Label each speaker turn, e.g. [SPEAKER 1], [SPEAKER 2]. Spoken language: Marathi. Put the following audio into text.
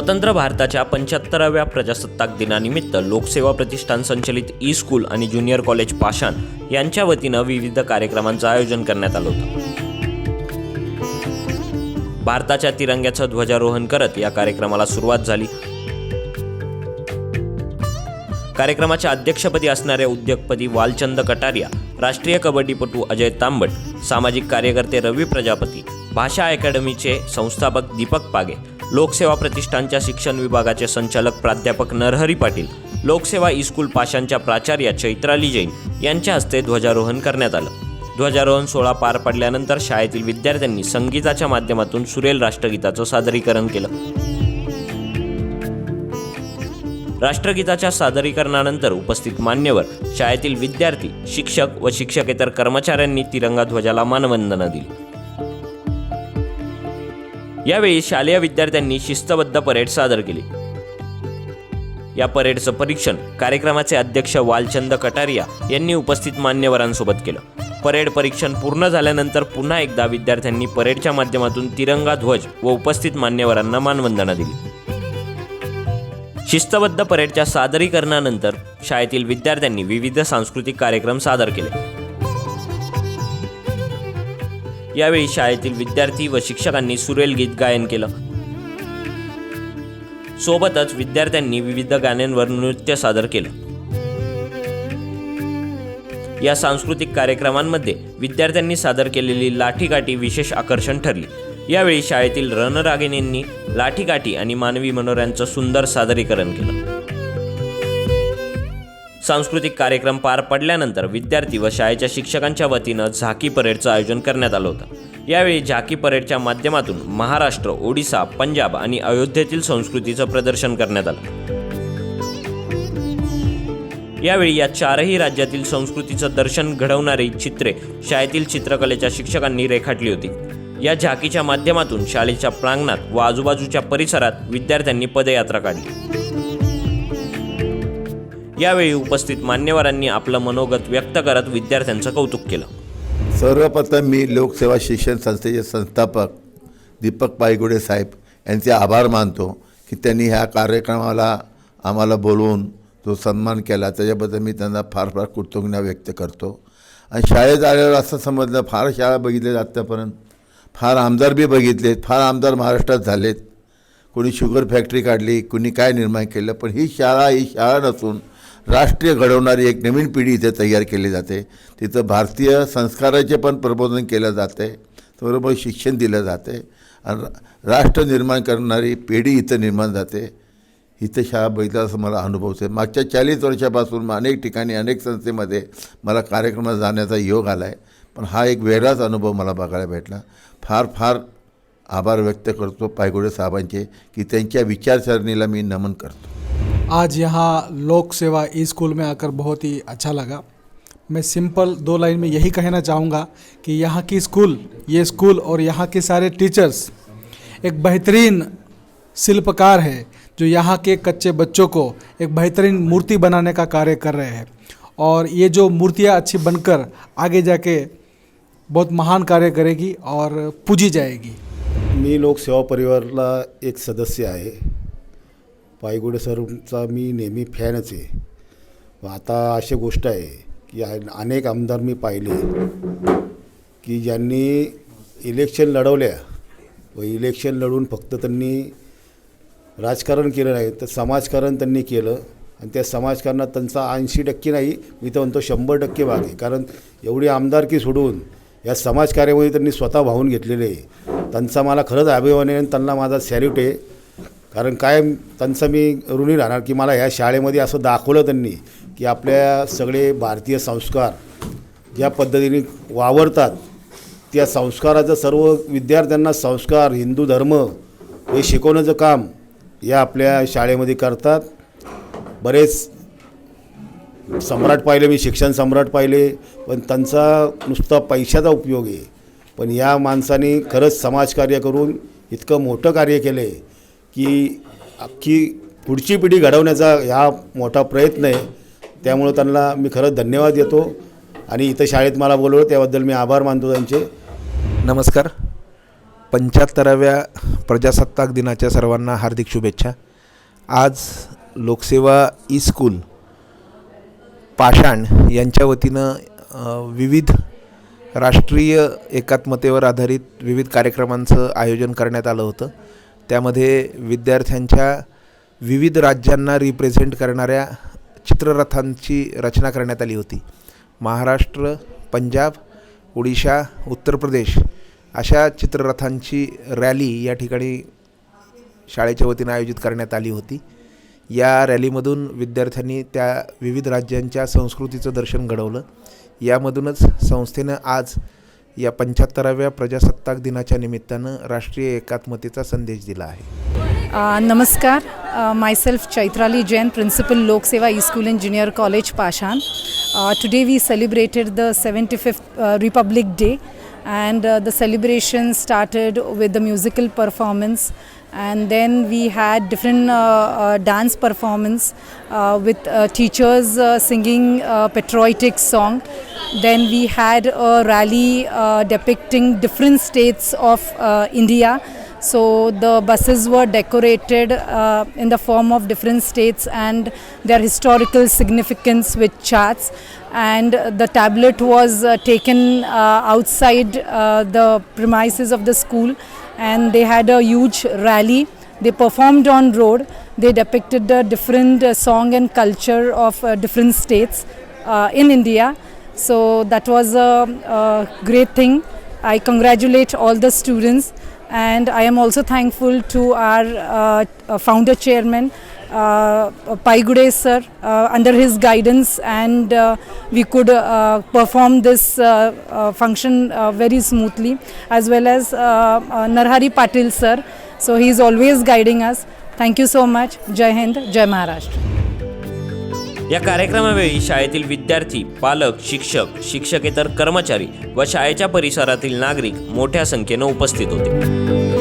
[SPEAKER 1] स्वतंत्र भारताच्या पंच्याहत्तराव्या प्रजासत्ताक दिनानिमित्त लोकसेवा प्रतिष्ठान संचलित ई स्कूल आणि ज्युनियर कॉलेज पाषाण यांच्या वतीनं विविध कार्यक्रमांचं आयोजन करण्यात आलं होतं. भारताच्या तिरंग्याचं ध्वजारोहण करत या कार्यक्रमाला सुरुवात झाली. कार्यक्रमाच्या अध्यक्षपदी असणाऱ्या उद्योगपती वालचंद कटारिया राष्ट्रीय कबड्डीपटू अजय तांबट सामाजिक कार्यकर्ते रवी प्रजापती भाषा अकॅडमीचे संस्थापक दीपक पागे लोकसेवा प्रतिष्ठानच्या शिक्षण विभागाचे संचालक प्राध्यापक नरहरी पाटील लोकसेवा इस्कूल पाशांच्या प्राचार्या चैत्राली जैन यांच्या हस्ते ध्वजारोहण करण्यात आलं. ध्वजारोहण सोहळा पार पडल्यानंतर शाळेतील विद्यार्थ्यांनी संगीताच्या माध्यमातून सुरेल राष्ट्रगीताचं सादरीकरण केलं. राष्ट्रगीताच्या सादरीकरणानंतर उपस्थित मान्यवर शाळेतील विद्यार्थी शिक्षक व शिक्षकेतर कर्मचाऱ्यांनी तिरंगा ध्वजाला मानवंदना दिली. यावेळी शालेय विद्यार्थ्यांनी शिस्तबद्ध परेड सादर केली. या परेडचं परीक्षण कार्यक्रमाचे अध्यक्ष वालचंद कटारिया यांनी उपस्थित मान्यवरांसोबत केलं. परेड परीक्षण पूर्ण झाल्यानंतर पुन्हा एकदा विद्यार्थ्यांनी परेडच्या माध्यमातून तिरंगा ध्वज व उपस्थित मान्यवरांना मानवंदना दिली. शिस्तबद्ध परेडच्या सादरीकरणानंतर शाळेतील विद्यार्थ्यांनी विविध सांस्कृतिक कार्यक्रम सादर केले. यावेळी शाळेतील विद्यार्थी व शिक्षकांनी सुरेल गीत गायन केलं. सोबतच विद्यार्थ्यांनी विविध गाण्यांवर नृत्य सादर केलं. या सांस्कृतिक कार्यक्रमांमध्ये विद्यार्थ्यांनी सादर केलेली लाठीकाठी विशेष आकर्षण ठरली. यावेळी शाळेतील रणरागिणींनी लाठीकाठी आणि मानवी मनोऱ्यांचं सुंदर सादरीकरण केलं. सांस्कृतिक कार्यक्रम पार पडल्यानंतर विद्यार्थी व शाळेच्या शिक्षकांच्या वतीनं झाकी परेडचं आयोजन करण्यात आलं होतं. यावेळी झाकी परेडच्या माध्यमातून महाराष्ट्र ओडिसा पंजाब आणि अयोध्येतील संस्कृतीचं प्रदर्शन करण्यात आलं. यावेळी या चारही राज्यातील संस्कृतीचं दर्शन घडवणारी चित्रे शाळेतील चित्रकलेच्या शिक्षकांनी रेखाटली होती. या झाकीच्या माध्यमातून शाळेच्या प्रांगणात व आजूबाजूच्या परिसरात विद्यार्थ्यांनी पदयात्रा काढली. यावेळी उपस्थित मान्यवरांनी आपलं मनोगत व्यक्त करत विद्यार्थ्यांचं कौतुक केलं.
[SPEAKER 2] सर्वप्रथम मी लोकसेवा शिक्षण संस्थेचे संस्थापक दीपक पायगुडे साहेब यांचे आभार मानतो की त्यांनी ह्या कार्यक्रमाला आम्हाला बोलवून जो सन्मान केला त्याच्याबद्दल मी त्यांना फार फार कृतज्ञता व्यक्त करतो. आणि शाळेत आल्यावर असं समजलं फार शाळा बघितल्या आत्तापर्यंत फार आमदार बी बघितलेत फार आमदार महाराष्ट्रात झालेत. कोणी शुगर फॅक्टरी काढली कोणी काय निर्माण केलं पण ही शाळा ही शाळा नसून राष्ट्रीय घडवणारी एक नवीन पिढी इथे तयार केली जाते. तिथं भारतीय संस्काराचे पण प्रबोधन केलं जाते. बरोबर शिक्षण दिलं जाते. आणि रा- राष्ट्र निर्माण करणारी पिढी इथं निर्माण जाते. इथं शाळा बघितला असं मला अनुभव आहे. मागच्या चाळीस वर्षापासून मग अनेक ठिकाणी अनेक संस्थेमध्ये मला कार्यक्रमात जाण्याचा योग आला आहे पण हा एक वेगळाच अनुभव मला बघायला भेटला. फार फार आभार व्यक्त करतो पायगुडे साहेबांचे की त्यांच्या विचारसरणीला मी नमन करतो.
[SPEAKER 3] आज यहाँ लोक सेवा स्कूल में आकर बहुत ही अच्छा लगा। मैं सिंपल दो लाइन में यही कहना चाहूँगा कि यहाँ की स्कूल, ये स्कूल और यहाँ के सारे टीचर्स एक बेहतरीन शिल्पकार है, जो यहाँ के कच्चे बच्चों को एक बेहतरीन मूर्ति बनाने का कार्य कर रहे हैं। और ये जो मूर्तियाँ अच्छी बनकर आगे जाके बहुत महान कार्य करेगी और पूजी जाएगी।
[SPEAKER 4] मी लोकसेवा परिवाराला एक सदस्य आहे. पायगुडे सरचा मी नेहमी फॅनच आहे. व आता अशी गोष्ट आहे की अनेक आमदार मी पाहिले की ज्यांनी इलेक्शन लढवल्या व इलेक्शन लढून फक्त त्यांनी राजकारण केलं नाही तर समाजकारण त्यांनी केलं आणि त्या समाजकारणात त्यांचा ऐंशी टक्के नाही मी तर म्हणतो शंभर टक्के भाग आहे. कारण एवढी आमदारकी सोडून या समाजकार्यामध्ये त्यांनी स्वतः वाहून घेतलेले आहे. त्यांचा मला खरंच अभिमान आहे आणि त्यांना माझा सॅल्यूट आहे. कारण काय त्यांचं मी ऋणी राहणार की मला ह्या शाळेमध्ये असं दाखवलं त्यांनी की आपल्या सगळे भारतीय संस्कार ज्या पद्धतीने वावरतात त्या संस्काराचं सर्व विद्यार्थ्यांना संस्कार हिंदू धर्म हे शिकवण्याचं काम या आपल्या शाळेमध्ये करतात. बरेच सम्राट पाहिले मी शिक्षण सम्राट पाहिले पण त्यांचा नुसता पैशाचा उपयोग आहे. पण या माणसाने खरंच समाजकार्य करून इतकं मोठं कार्य केलं. आहे की अख्खी पुढची पिढी घडवण्याचा हा मोठा प्रयत्न आहे. त्यामुळं त्यांना मी खरंच धन्यवाद देतो. आणि इथं शाळेत मला बोलवलं त्याबद्दल मी आभार मानतो त्यांचे.
[SPEAKER 5] नमस्कार. पंच्याहत्तराव्या प्रजासत्ताक दिनाच्या सर्वांना हार्दिक शुभेच्छा. आज लोकसेवा ई स्कूल पाषाण यांच्या वतीनं विविध राष्ट्रीय एकात्मतेवर आधारित विविध कार्यक्रमांचं आयोजन करण्यात आलं होतं. त्यामध्ये विद्यार्थ्यांच्या विविध राज्यांना रिप्रेझेंट करणाऱ्या चित्ररथांची रचना करण्यात आली होती. महाराष्ट्र पंजाब ओडिशा उत्तर प्रदेश अशा चित्ररथांची रॅली या ठिकाणी शाळेच्या वतीनं आयोजित करण्यात आली होती. या रॅलीमधून विद्यार्थ्यांनी त्या विविध राज्यांच्या संस्कृतीचं दर्शन घडवलं. यामधूनच संस्थेनं आज या पंच्याहत्तराव्या प्रजासत्ताक दिनाच्या निमित्तानं राष्ट्रीय एकात्मतेचा संदेश दिला आहे.
[SPEAKER 6] नमस्कार. Myself Chaitrali Jain principal Lokseva E school engineer college Pashan today we celebrated the seventy fifth Republic Day and the celebration started with the musical performance and then we had different uh, uh, dance performance uh, with uh, teachers uh, singing patriotic song. Then we had a rally uh, depicting different states of uh, india. So the buses were decorated uh, in the form of different states and their historical significance with charts. And the tablet was uh, taken uh, outside uh, the premises of the school, and they had a huge rally. They performed on road. They depicted the different uh, song and culture of uh, different states uh, in India. So that was a, a great thing. I congratulate all the students and I am also thankful to our uh, founder chairman uh, Paigude sir uh, under his guidance and uh, we could uh, perform this uh, uh, function uh, very smoothly as well as uh, uh, Narhari Patil sir so he is always guiding us thank you so much Jai Hind Jai Maharashtra
[SPEAKER 1] या कार्यक्रमावेळी शाळेतील विद्यार्थी पालक शिक्षक शिक्षकेतर कर्मचारी व शाळेच्या परिसरातील नागरिक मोठ्या संख्येनं उपस्थित होते